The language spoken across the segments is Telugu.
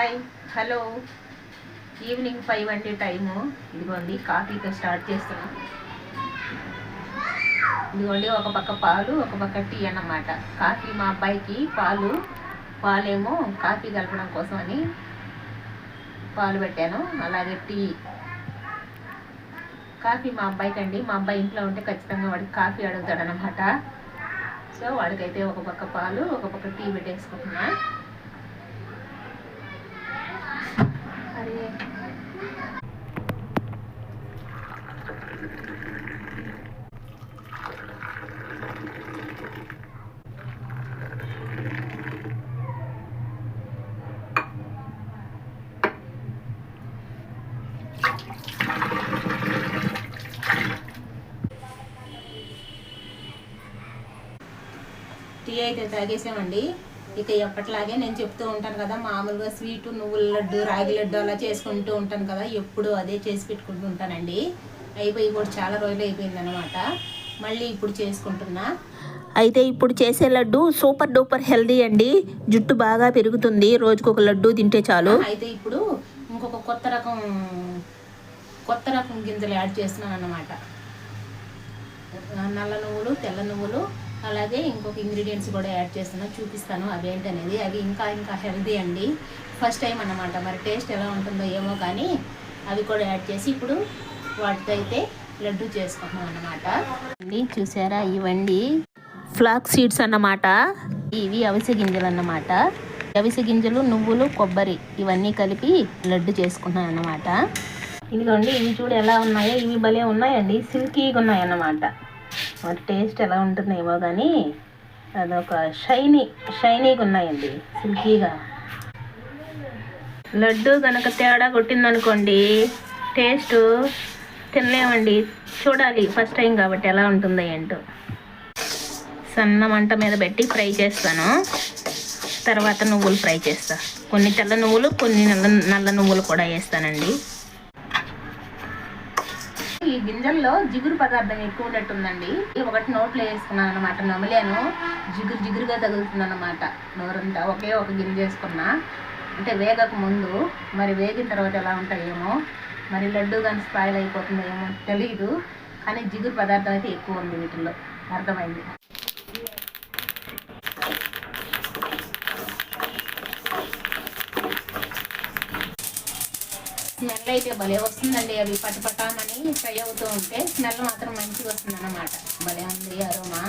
Hi hello. ఈవినింగ్ ఫైవ్ అంటే టైము. ఇదిగోండి కాఫీతో స్టార్ట్ చేస్తున్నాం. ఇదిగోండి ఒక పక్క పాలు ఒక పక్క టీ అన్నమాట. కాఫీ మా అబ్బాయికి పాలు పాలేమో కాఫీ కలపడం కోసం అని పాలు పెట్టాను. అలాగే టీ. కాఫీ మా అబ్బాయికి అండి మా అబ్బాయి ఇంట్లో ఉంటే ఖచ్చితంగా వాడికి కాఫీ అడుగుతాడు అనమాట సో వాడికైతే ఒక పక్క పాలు ఒక పక్క టీ పెట్టేసుకుంటున్నాను అరే. టీ అయితే తాగేసామండి. ఇక ఎప్పటిలాగే నేను చెప్తూ ఉంటాను కదా మామూలుగా స్వీట్ నువ్వుల లడ్డు రాగి లడ్డు అలా చేసుకుంటూ ఉంటాను కదా ఎప్పుడు అదే చేసి పెట్టుకుంటూ ఉంటానండి. అయిపోయి కూడా చాలా రోజులు అయిపోయింది అనమాట మళ్ళీ ఇప్పుడు చేసుకుంటున్నా. అయితే ఇప్పుడు చేసే లడ్డు సూపర్ డూపర్ హెల్దీ అండి. జుట్టు బాగా పెరుగుతుంది. రోజుకు ఒక లడ్డు తింటే చాలు. అయితే ఇప్పుడు ఇంకొక కొత్త రకం కొత్త రకం గింజలు యాడ్ చేస్తున్నాను అన్నమాట నల్ల నువ్వులు తెల్ల నువ్వులు అలాగే ఇంకొక ఇంగ్రీడియంట్స్ కూడా యాడ్ చేస్తున్నాను చూపిస్తాను అవేంటనేది అవి ఇంకా ఇంకా హెల్దీ అండి. ఫస్ట్ టైం అన్నమాట. మరి టేస్ట్ ఎలా ఉంటుందో ఏమో కానీ అవి కూడా యాడ్ చేసి ఇప్పుడు వాటితో అయితే లడ్డు చేసుకుంటున్నాం అన్నమాట. అండి చూసారా ఇవండి ఫ్లాక్ సీడ్స్ అన్నమాట. ఇవి అవిసె గింజలు అన్నమాట. అవిసె గింజలు నువ్వులు కొబ్బరి ఇవన్నీ కలిపి లడ్డు చేసుకున్నాను అన్నమాట. ఇదిగోండి ఇవి చూడు ఎలా ఉన్నాయో. ఇవి భలే ఉన్నాయండి. సిల్కీగా ఉన్నాయన్నమాట. టేస్ట్ ఎలా ఉంటుందేమో కానీ అదొక షైనీ షైనీగా ఉన్నాయండి సిల్కీగా లడ్డు కనుక తేడా కొట్టిందనుకోండి టేస్ట్ తినలేమండి. చూడాలి ఫస్ట్ టైం కాబట్టి ఎలా ఉంటుందో ఏంటో. సన్న మంట మీద పెట్టి ఫ్రై చేస్తాను. తర్వాత నువ్వులు ఫ్రై చేస్తా. కొన్ని తెల్ల నువ్వులు కొన్ని నల్ల నల్ల నువ్వులు కూడా వేస్తానండి. ఈ గింజల్లో జిగురు పదార్థం ఎక్కువ ఉన్నట్టుందండి. ఒకటి నోట్లో వేసుకున్నాను అనమాట నమలేను. జిగురు జిగురుగా తగులుతుంది అనమాట నోరంతా ఒకే ఒక గింజ వేసుకున్నా. అంటే వేగక ముందు మరి వేగిన తర్వాత ఎలా ఉంటాయేమో మరి లడ్డు కానీ స్పాయిల్ అయిపోతుందేమో తెలియదు కానీ జిగురు పదార్థం అయితే ఎక్కువ ఉంది వీటిల్లో. అర్థమైంది? స్మెల్ అయితే భలే వస్తుందండి అవి పటపటామని ఫ్రై అవుతూ ఉంటే స్మెల్ మాత్రం మంచిగా వస్తుంది అన్నమాట భలే ఉంది అరోమా.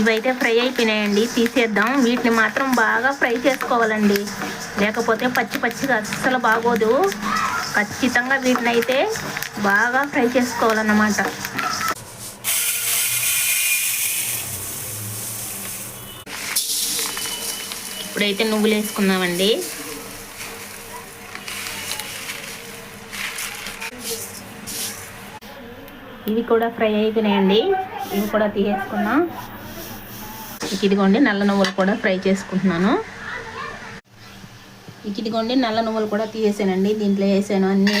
ఇవైతే ఫ్రై అయిపోయినాయండి తీసేద్దాం. వీటిని మాత్రం బాగా ఫ్రై చేసుకోవాలండి. లేకపోతే పచ్చి పచ్చిగా అస్సలు బాగోదు. ఖచ్చితంగా వీటిని అయితే బాగా ఫ్రై చేసుకోవాలన్నమాట. ఇప్పుడైతే నువ్వులు వేసుకుందామండి ఇవి కూడా ఫ్రై అయిపోయినాయండి. ఇవి కూడా తీసేసుకున్నాం. ఇక ఇదిగోండి నల్ల నువ్వులు కూడా ఫ్రై చేసుకుంటున్నాను. ఇక ఇదిగోండి నల్ల నువ్వులు కూడా తీసేసానండి. దీంట్లో వేసాను అన్నీ.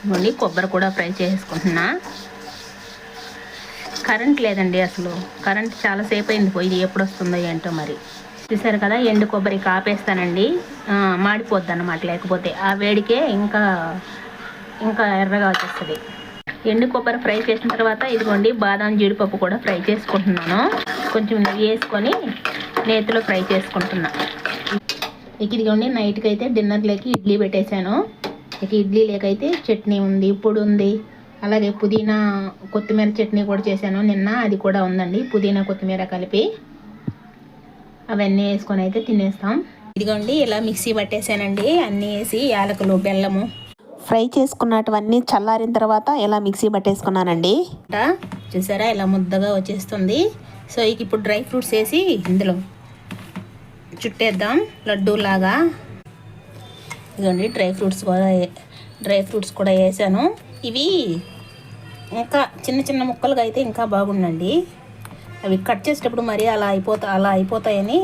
ఇదిగోండి కొబ్బరి కూడా ఫ్రై చేసుకుంటున్నా. కరెంట్ లేదండి అసలు. కరెంట్ చాలాసేపు అయింది పోయి ఎప్పుడు వస్తుందో ఏంటో మరి. చూసారు కదా ఎండు కొబ్బరి కాపేస్తానండి మాడిపోద్ది అన్నమాట లేకపోతే ఆ వేడికే ఇంకా ఇంకా ఎర్రగా వచ్చేస్తుంది. ఎండు కొబ్బరి ఫ్రై చేసిన తర్వాత ఇదిగోండి బాదం జీడిపప్పు కూడా ఫ్రై చేసుకుంటున్నాను. కొంచెం నెయ్యి వేసుకొని నేతిలో ఫ్రై చేసుకుంటున్నా. ఇక ఇదిగోండి నైట్కి అయితే డిన్నర్లోకి ఇడ్లీ పెట్టేశాను. ఇక ఇడ్లీ లేకైతే చట్నీ ఉంది పొడి ఉంది. అలాగే పుదీనా కొత్తిమీర చట్నీ కూడా చేశాను నిన్న అది కూడా ఉందండి పుదీనా కొత్తిమీర కలిపి. అవన్నీ వేసుకొని అయితే తినేస్తాం. ఇదిగోండి ఇలా మిక్సీ పట్టేసానండి అన్నీ వేసి యాలకులు బెల్లము. ఫ్రై చేసుకున్నటువన్నీ చల్లారిన తర్వాత ఇలా మిక్సీ పట్టేసుకున్నానండి. చూసారా ఇలా ముద్దగా వచ్చేస్తుంది. సో ఇక ఇప్పుడు డ్రై ఫ్రూట్స్ వేసి ఇందులో చుట్టేద్దాం లడ్డూ లాగా డ్రై ఫ్రూట్స్ కూడా డ్రై ఫ్రూట్స్ కూడా వేసాను. ఇవి ఇంకా చిన్న చిన్న ముక్కలుగా అయితే ఇంకా బాగుండండి. అవి కట్ చేసేటప్పుడు మరి అలా అయిపోతా అలా అయిపోతాయని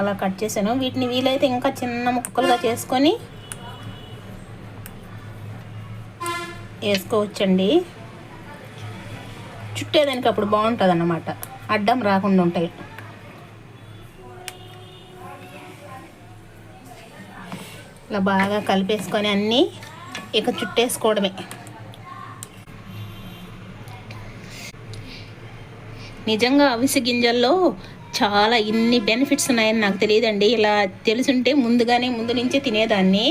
అలా కట్ చేశాను. వీటిని వీలైతే ఇంకా చిన్న ముక్కలుగా చేసుకొని వేసుకోవచ్చండి. చుట్టేదానికి అప్పుడు బాగుంటుంది అన్నమాట అడ్డం రాకుండా ఉంటాయి. ఇలా బాగా కలిపేసుకొని అన్నీ ఇక చుట్టేసుకోవడమే. నిజంగా అవిసె గింజల్లో చాలా ఇన్ని బెనిఫిట్స్ ఉన్నాయని నాకు తెలియదండి. ఇలా తెలుసుంటే ముందుగానే ముందు నుంచే తినేదాన్ని.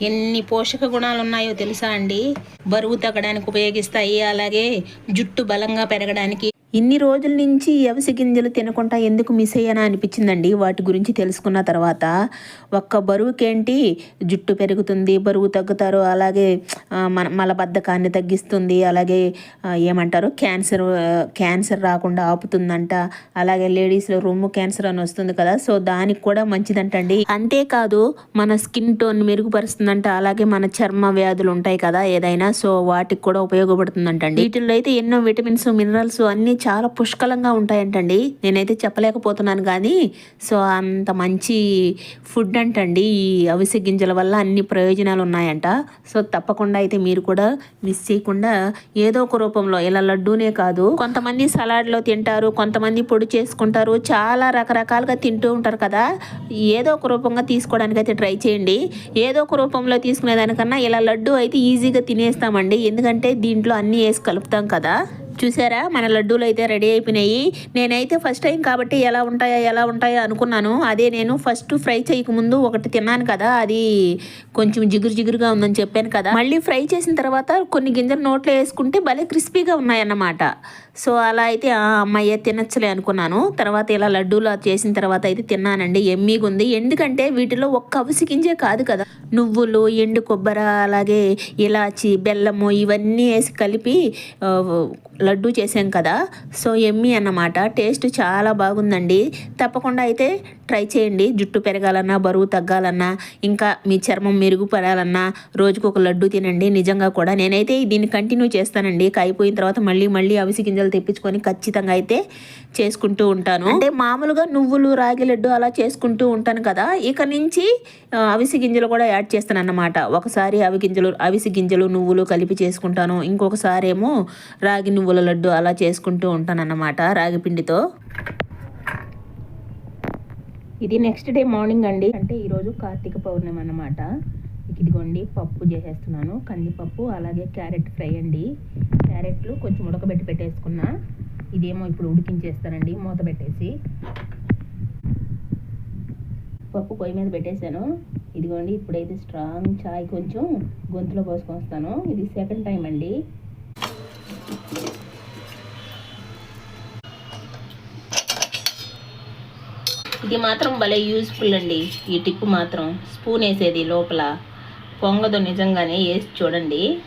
ఎన్ని పోషక గుణాలు ఉన్నాయో తెలుసా అండి? బరువు తగ్గడానికి ఉపయోగిస్తాయి అలాగే జుట్టు బలంగా పెరగడానికి ఇన్ని రోజుల నుంచి ఈ అవిసె గింజలు తినకుండా ఎందుకు మిస్ అయ్యానా అనిపించిందండి? వాటి గురించి తెలుసుకున్న తర్వాత ఒక్క బరువుకేంటి? జుట్టు పెరుగుతుంది బరువు తగ్గుతారు అలాగే మన మలబద్ధకాన్ని తగ్గిస్తుంది అలాగే ఏమంటారు? క్యాన్సర్ క్యాన్సర్ రాకుండా ఆపుతుందంట అలాగే లేడీస్లో రొమ్ము క్యాన్సర్ అని వస్తుంది కదా సో దానికి కూడా మంచిదంటండి. అంతేకాదు మన స్కిన్ టోన్ మెరుగుపరుస్తుందంట అలాగే మన చర్మ వ్యాధులు ఉంటాయి కదా ఏదైనా సో వాటికి కూడా ఉపయోగపడుతుందంటండి. వీటిల్లో అయితే ఎన్నో విటమిన్స్ మినరల్స్ అన్నీ చాలా పుష్కలంగా ఉంటాయంటండి. నేనైతే చెప్పలేకపోతున్నాను కానీ సో అంత మంచి ఫుడ్ అంటండి ఈ అవిసె గింజల వల్ల అన్ని ప్రయోజనాలు ఉన్నాయంట. సో తప్పకుండా అయితే మీరు కూడా మిస్ చేయకుండా ఏదో ఒక రూపంలో ఇలా లడ్డూనే కాదు కొంతమంది సలాడ్లో తింటారు కొంతమంది పొడి చేసుకుంటారు చాలా రకరకాలుగా తింటూ ఉంటారు కదా. ఏదో ఒక రూపంగా తీసుకోవడానికి అయితే ట్రై చేయండి. ఏదో ఒక రూపంలో తీసుకునే దానికన్నా ఇలా లడ్డు అయితే ఈజీగా తినేస్తామండి. ఎందుకంటే దీంట్లో అన్నీ వేసి కలుపుతాం కదా. చూసారా? మన లడ్డూలు అయితే రెడీ అయిపోయినాయి. నేనైతే ఫస్ట్ టైం కాబట్టి ఎలా ఉంటాయో ఎలా ఉంటాయో అనుకున్నాను. అదే నేను ఫస్ట్ ఫ్రై చేయకముందు ఒకటి తిన్నాను కదా అది కొంచెం జిగురు జిగురుగా ఉందని చెప్పాను కదా. మళ్ళీ ఫ్రై చేసిన తర్వాత కొన్ని గింజలు నోట్లో వేసుకుంటే భలే క్రిస్పీగా ఉన్నాయన్నమాట. సో అలా అయితే ఆ అమ్మాయి తినచ్చలే అనుకున్నాను. తర్వాత ఇలా లడ్డూలు చేసిన తర్వాత అయితే తిన్నానండి. ఎమ్మీగా ఉంది. ఎందుకంటే వీటిలో ఒక్క అవిసి గింజే కాదు కదా. నువ్వులు ఎండు కొబ్బరి అలాగే ఇలాచి బెల్లము ఇవన్నీ వేసి కలిపి లడ్డు చేసాం కదా. సో ఎమ్మి అన్నమాట. టేస్ట్ చాలా బాగుందండి. తప్పకుండా అయితే ట్రై చేయండి. జుట్టు పెరగాలన్నా బరువు తగ్గాలన్నా ఇంకా మీ చర్మం మెరుగుపడాలన్నా రోజుకు ఒక లడ్డు తినండి. నిజంగా కూడా నేనైతే దీన్ని కంటిన్యూ చేస్తానండి. కాయిపోయిన తర్వాత మళ్ళీ మళ్ళీ అవిసి గింజలు తెప్పించుకొని ఖచ్చితంగా అయితే చేసుకుంటూ ఉంటాను. అంటే మామూలుగా నువ్వులు రాగి లడ్డు అలా చేసుకుంటూ ఉంటాను కదా ఇక నుంచి అవిసి గింజలు కూడా యాడ్ చేస్తాను అన్నమాట ఒకసారి అవి గింజలు అవిసి గింజలు నువ్వులు కలిపి చేసుకుంటాను. ఇంకొకసారి ఏమో రాగి నువ్వుల లడ్డు అలా చేసుకుంటూ ఉంటాను అన్నమాట రాగి పిండితో. ఇది నెక్స్ట్ డే మార్నింగ్ అండి. అంటే ఈరోజు కార్తీక పౌర్ణమి అన్నమాట ఇదిగోండి పప్పు చేసేస్తున్నాను. కందిపప్పు అలాగే క్యారెట్ ఫ్రై అండి. క్యారెట్లు కొంచెం ఉడకబెట్టి పెట్టేసుకున్నా. ఇదేమో ఇప్పుడు ఉడికించేస్తానండి మూత పెట్టేసి. పప్పు పొయ్యి మీద పెట్టేశాను. ఇదిగోండి ఇప్పుడైతే స్ట్రాంగ్ చాయ్ కొంచెం గొంతులో పోసుకొస్తాను. ఇది సెకండ్ టైం అండి. ఇది మాత్రం భలే యూజ్ఫుల్ అండి. ఈ టిప్ మాత్రం. స్పూన్ వేసేది లోపల. పొంగదు నిజంగానే వేసి చూడండి.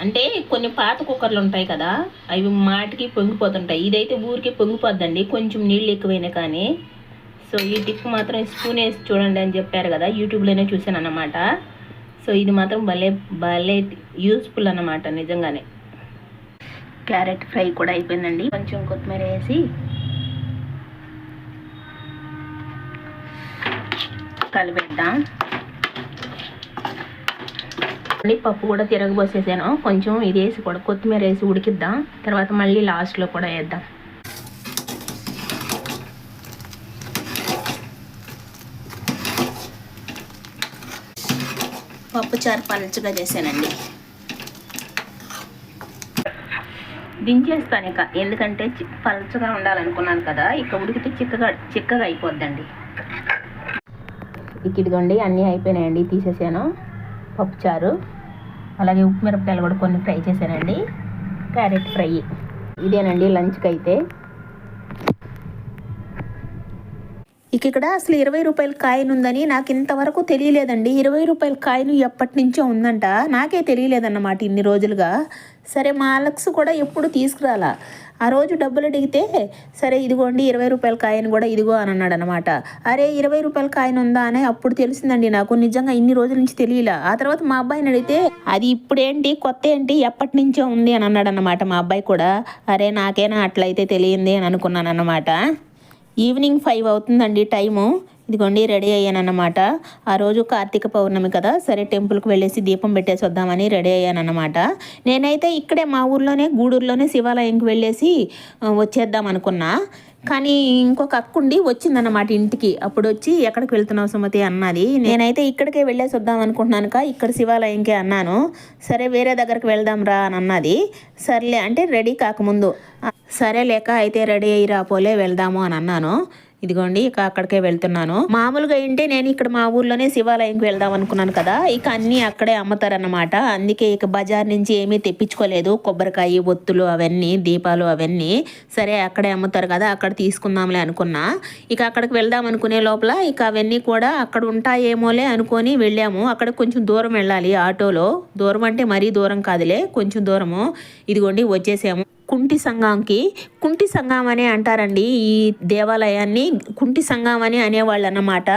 అంటే కొన్ని పాత కుక్కర్లు ఉంటాయి కదా అవి మాటికి పొంగిపోతుంటాయి. ఇదైతే ఊరికే పొంగిపోద్దండి కొంచెం నీళ్ళు ఎక్కువైనా కానీ. సో ఈ టిప్ మాత్రం స్పూన్ వేసి చూడండి అని చెప్పారు కదా యూట్యూబ్లోనే చూశాను అన్నమాట. సో ఇది మాత్రం భలే భలే యూస్ఫుల్ అన్నమాట నిజంగానే. క్యారెట్ ఫ్రై కూడా అయిపోయిందండి. కొంచెం కొత్తిమీర వేసి కలిపేద్దాం. మళ్ళీ పప్పు కూడా తిరగబోసేసాను కొంచెం ఇది వేసి కూడా కొత్తిమీర వేసి ఉడికిద్దాం. తర్వాత మళ్ళీ లాస్ట్లో కూడా వేద్దాం. పప్పు చారు పలుచగా చేశానండి. దించేస్తాను ఇక. ఎందుకంటే చి- పలుచగా ఉండాలనుకున్నాను కదా ఇక ఉడికితే చిక్కగా చిక్కగా అయిపోద్దండి. ఇక ఇదిగోండి అన్నీ అయిపోయినాయండి తీసేసాను పప్పుచారు అలాగే ఉప్పు మిరపకాయలు కూడా కొన్ని ఫ్రై చేశానండి. Carrot fry. ఇదేనండి లంచ్కి అయితే. ఇక ఇక్కడ అసలు ఇరవై రూపాయల కాయిన్ ఉందని నాకు ఇంతవరకు తెలియలేదండి. ఇరవై రూపాయల కాయిన్ ఎప్పటి నుంచో ఉందంట. నాకే తెలియలేదన్నమాట ఇన్ని రోజులుగా. సరే మా అలక్స్ కూడా ఎప్పుడు తీసుకురాలా? ఆ రోజు డబ్బులు అడిగితే సరే ఇదిగోండి ఇరవై రూపాయల కాయను కూడా ఇదిగో అని అన్నాడు అనమాట అరే ఇరవై రూపాయల కాయను ఉందా అని అప్పుడు తెలిసిందండి నాకు. నిజంగా ఇన్ని రోజుల నుంచి తెలియలా. ఆ తర్వాత మా అబ్బాయిని అడిగితే అది ఇప్పుడేంటి? కొత్త ఏంటి? ఎప్పటి నుంచో ఉంది అని అన్నాడు అనమాట మా అబ్బాయి కూడా. అరే నాకేనా అట్లయితే తెలియంది అని అనుకున్నాను అనమాట ఈవినింగ్ ఫైవ్ అవుతుందండి టైము. ఇదిగోండి రెడీ అయ్యానన్నమాట. ఆ రోజు కార్తీక పౌర్ణమి కదా సరే టెంపుల్కి వెళ్ళేసి దీపం పెట్టేసి వద్దామని రెడీ అయ్యానన్నమాట. నేనైతే ఇక్కడే మా ఊర్లోనే గూడూరులోనే శివాలయంకి వెళ్ళేసి వచ్చేద్దాం అనుకున్నా. కానీ ఇంకొక అక్కుండి వచ్చిందన్నమాట ఇంటికి. అప్పుడు వచ్చి ఎక్కడికి వెళ్తున్నావు సుమతి? అన్నది. నేనైతే ఇక్కడికే వెళ్ళేసి వద్దాం అనుకుంటున్నాను కా ఇక్కడ శివాలయంకే అన్నాను. సరే వేరే దగ్గరికి వెళ్దాం రా అని అన్నది. సర్లే అంటే రెడీ కాకముందు. సరే లేక అయితే రెడీ అయ్యి రాపోలే వెళ్దాము అని అన్నాను. ఇదిగోండి ఇక అక్కడికే వెళ్తున్నాను. మామూలుగా ఏంటి నేను ఇక్కడ మా ఊర్లోనే శివాలయంకి వెళ్దాం అనుకున్నాను కదా ఇక అన్నీ అక్కడే అమ్ముతారన్నమాట. అందుకే ఇక బజార్ నుంచి ఏమీ తెప్పించుకోలేదు. కొబ్బరికాయ ఒత్తులు అవన్నీ దీపాలు అవన్నీ సరే అక్కడే అమ్ముతారు కదా అక్కడ తీసుకుందాంలే అనుకున్నా. ఇక అక్కడికి వెళ్దాం అనుకునే లోపల ఇక అవన్నీ కూడా అక్కడ ఉంటాయేమోలే అనుకొని వెళ్ళాము. అక్కడ కొంచెం దూరం వెళ్ళాలి ఆటోలో. దూరం అంటే మరీ దూరం కాదులే కొంచెం దూరము. ఇదిగోండి వచ్చేసాము. కుంటి సంఘంకి కుంటి సంఘం అనే అంటారండి ఈ దేవాలయాన్ని. కుంటి సంఘం అని అనేవాళ్ళు అన్నమాట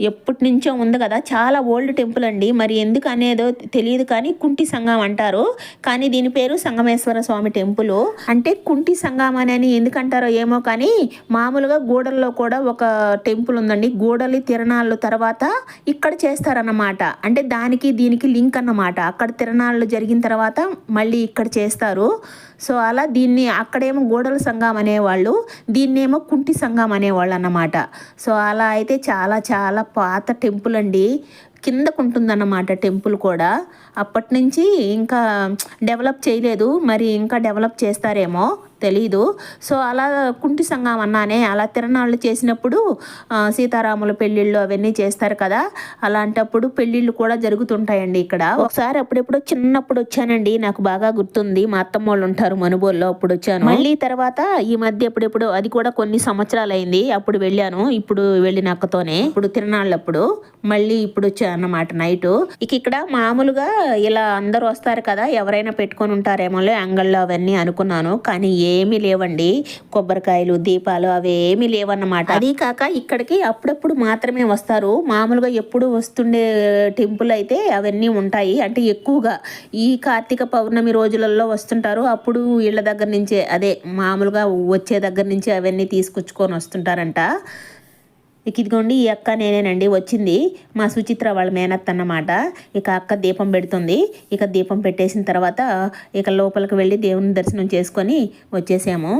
ఎప్పటి నుంచో ఉంది కదా చాలా ఓల్డ్ టెంపుల్ అండి. మరి ఎందుకు అనేదో తెలియదు కానీ కుంటి సంఘం అంటారు. కానీ దీని పేరు సంగమేశ్వర స్వామి టెంపుల్. అంటే కుంటి సంఘం అని ఎందుకంటారో ఏమో కానీ మామూలుగా గూడల్లో కూడా ఒక టెంపుల్ ఉందండి. గూడలి తిరణాళ్ళు తర్వాత ఇక్కడ చేస్తారన్నమాట. అంటే దానికి దీనికి లింక్ అన్నమాట. అక్కడ తిరణాళ్ళు జరిగిన తర్వాత మళ్ళీ ఇక్కడ చేస్తారు. సో అలా దీన్ని అక్కడేమో గోడల సంఘం అనేవాళ్ళు దీన్నేమో కుంటి సంఘం అనేవాళ్ళు అన్నమాట సో అలా అయితే చాలా చాలా పాత టెంపుల్ అండి. కిందకు ఉంటుందన్నమాట టెంపుల్ కూడా. అప్పటి నుంచి ఇంకా డెవలప్ చేయలేదు. మరి ఇంకా డెవలప్ చేస్తారేమో. తెలీదు. సో అలా కుంటి సంఘం అన్నానే అలా తిరణాళ్ళు చేసినప్పుడు సీతారాముల పెళ్ళిళ్ళు అవన్నీ చేస్తారు కదా. అలాంటప్పుడు పెళ్ళిళ్ళు కూడా జరుగుతుంటాయండి ఇక్కడ. ఒకసారి అప్పుడెప్పుడు చిన్నప్పుడు వచ్చానండి. నాకు బాగా గుర్తుంది. మా అత్తమ్మ వాళ్ళు ఉంటారు మనుబోల్లో అప్పుడు వచ్చాను. మళ్ళీ తర్వాత ఈ మధ్య ఎప్పుడెప్పుడు అది కూడా కొన్ని సంవత్సరాలు అయింది అప్పుడు వెళ్ళాను. ఇప్పుడు వెళ్ళిన అక్కతోనే. ఇప్పుడు తిరణాళ్ళప్పుడు. మళ్ళీ ఇప్పుడు వచ్చాను అన్నమాట నైట్. ఇక ఇక్కడ మామూలుగా ఇలా అందరూ వస్తారు కదా. ఎవరైనా పెట్టుకొని ఉంటారేమోలే అంగళ్ళు అవన్నీ అనుకున్నాను. కానీ ఏమీ లేవండి. కొబ్బరికాయలు దీపాలు అవి ఏమీ లేవన్నమాట. అది కాక ఇక్కడికి అప్పుడప్పుడు మాత్రమే వస్తారు. మామూలుగా ఎప్పుడు వస్తుండే టెంపుల్ అయితే అవన్నీ ఉంటాయి. అంటే ఎక్కువగా ఈ కార్తీక పౌర్ణమి రోజులలో వస్తుంటారు. అప్పుడు ఇళ్ళ దగ్గర నుంచే అదే మామూలుగా వచ్చే దగ్గర నుంచి అవన్నీ తీసుకొచ్చుకొని వస్తుంటారంట. ఇక ఇదిగోండి ఈ అక్క నేనేనండి. వచ్చింది. మా సుచిత్ర వాళ్ళ మేనత్ అన్నమాట. ఇక అక్క దీపం పెడుతుంది. ఇక దీపం పెట్టేసిన తర్వాత ఇక లోపలికి వెళ్ళి దేవుని దర్శనం చేసుకొని వచ్చేసాము.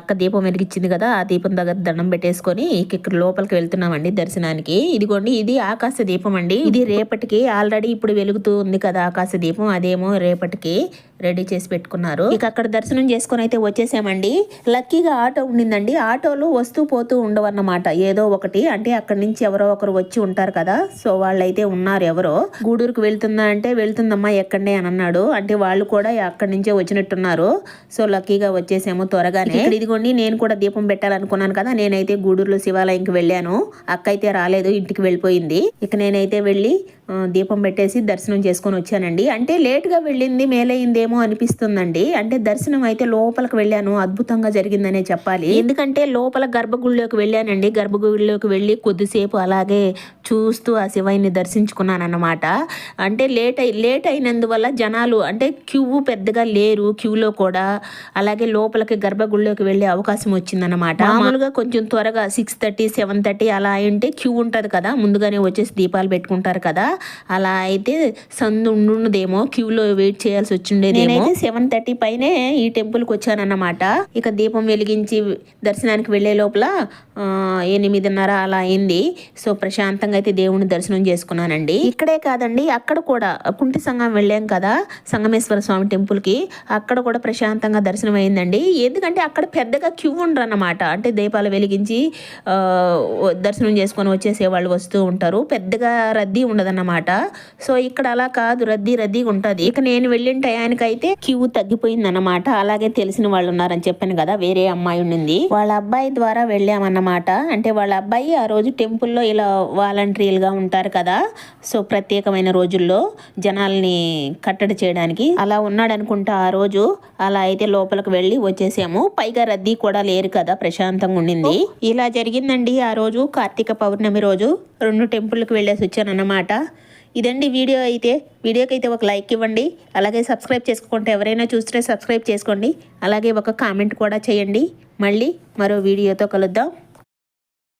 అక్క దీపం వెలిగించింది కదా ఆ దీపం దగ్గర దండం పెట్టేసుకొని ఇక్కడ లోపలికి వెళ్తున్నామండి దర్శనానికి. ఇదిగోండి ఇది ఆకాశ దీపం అండి. ఇది రేపటికి ఆల్రెడీ ఇప్పుడు వెలుగుతూ ఉంది కదా ఆకాశ దీపం అదేమో రేపటికి. రెడీ చేసి పెట్టుకున్నారు. ఇక అక్కడ దర్శనం చేసుకొని అయితే వచ్చేసామండి. లక్కీగా ఆటో ఉండిందండి. ఆటోలు వస్తూ పోతూ ఉండవన్నమాట. ఏదో ఒకటి. అంటే అక్కడి నుంచి ఎవరో ఒకరు వచ్చి ఉంటారు కదా. సో వాళ్ళైతే ఉన్నారు ఎవరో. గూడూరుకు వెళ్తుందా అంటే వెళ్తుందమ్మా ఎక్కడే అని అన్నాడు. అంటే వాళ్ళు కూడా అక్కడి నుంచే వచ్చినట్టున్నారు. సో లక్కీగా వచ్చేసాము త్వరగానే. ఇక్కడ ఇదిగోండి నేను కూడా దీపం పెట్టాలనుకున్నాను కదా. నేనైతే గూడూరులో శివాలయంకి వెళ్ళాను. అక్క అయితే రాలేదు. ఇంటికి వెళ్ళిపోయింది. ఇక నేనైతే వెళ్ళి దీపం పెట్టేసి దర్శనం చేసుకొని వచ్చానండి. అంటే లేట్గా వెళ్ళింది మేలైందేమో అనిపిస్తుందండి. అంటే దర్శనం అయితే లోపలికి వెళ్ళాను అద్భుతంగా జరిగిందనే చెప్పాలి. ఎందుకంటే లోపల గర్భగుడిలోకి వెళ్ళానండి. గర్భగుడిలోకి వెళ్ళి కొద్దిసేపు అలాగే చూస్తూ ఆ శివయ్యని దర్శించుకున్నాను అన్నమాట అంటే లేట్ అయి లేట్ అయినందువల్ల జనాలు అంటే క్యూ పెద్దగా లేరు క్యూలో కూడా అలాగే లోపలికి గర్భగుడిలోకి వెళ్ళే అవకాశం వచ్చిందన్నమాట. మామూలుగా కొంచెం త్వరగా సిక్స్ థర్టీ సెవెన్ థర్టీ అలా అంటే క్యూ ఉంటుంది కదా ముందుగానే వచ్చేసి దీపాలు పెట్టుకుంటారు కదా. అలా అయితే సందు ఉండుండదేమో క్యూలో వెయిట్ చేయాల్సి వచ్చిండేదేమో. సెవెన్ థర్టీ పైనే ఈ టెంపుల్కి వచ్చానన్నమాట. ఇక దీపం వెలిగించి దర్శనానికి వెళ్ళే లోపల ఆ, ఎనిమిదిన్నర అలా అయింది. సో ప్రశాంతంగా అయితే దేవుని దర్శనం చేసుకున్నానండి. ఇక్కడే కాదండి అక్కడ కూడా కుంటి సంఘం వెళ్ళాం కదా సంగమేశ్వర స్వామి టెంపుల్కి అక్కడ కూడా ప్రశాంతంగా దర్శనం అయిందండి. ఎందుకంటే అక్కడ పెద్దగా క్యూ ఉండరు అన్నమాట అంటే దీపాలు వెలిగించి దర్శనం చేసుకొని వచ్చేసే వాళ్ళు వస్తూ ఉంటారు. పెద్దగా రద్దీ ఉండదన్నమాట. సో ఇక్కడ అలా కాదు. రద్దీ రద్దీగా ఉంటుంది. ఇక నేను వెళ్ళిన టయానికైతే క్యూ తగ్గిపోయింది అన్నమాట అలాగే తెలిసిన వాళ్ళు ఉన్నారని చెప్పాను కదా వేరే అమ్మాయి ఉండింది. వాళ్ళ అబ్బాయి ద్వారా వెళ్ళామన్నమాట. అంటే వాళ్ళ అబ్బాయి ఆ రోజు టెంపుల్లో ఇలా వాలంటీర్గా ఉంటారు కదా. సో ప్రత్యేకమైన రోజుల్లో జనాల్ని కట్టడి చేయడానికి అలా ఉన్నాడు అనుకుంటా ఆ రోజు. అలా అయితే లోపలికి వెళ్ళి వచ్చేసాము. పైగా రద్దీ కూడా లేరు కదా ప్రశాంతంగా ఉండింది. ఇలా జరిగిందండి ఆ రోజు కార్తీక పౌర్ణమి రోజు. రెండు టెంపుల్కి వెళ్ళేసి వచ్చాను అన్నమాట ఇదండి వీడియో అయితే. వీడియోకి అయితే ఒక లైక్ ఇవ్వండి. అలాగే సబ్స్క్రైబ్ చేసుకుంటే ఎవరైనా చూస్తే సబ్స్క్రైబ్ చేసుకోండి. అలాగే ఒక కామెంట్ కూడా చేయండి. మళ్ళీ మరో వీడియోతో కలుద్దాం.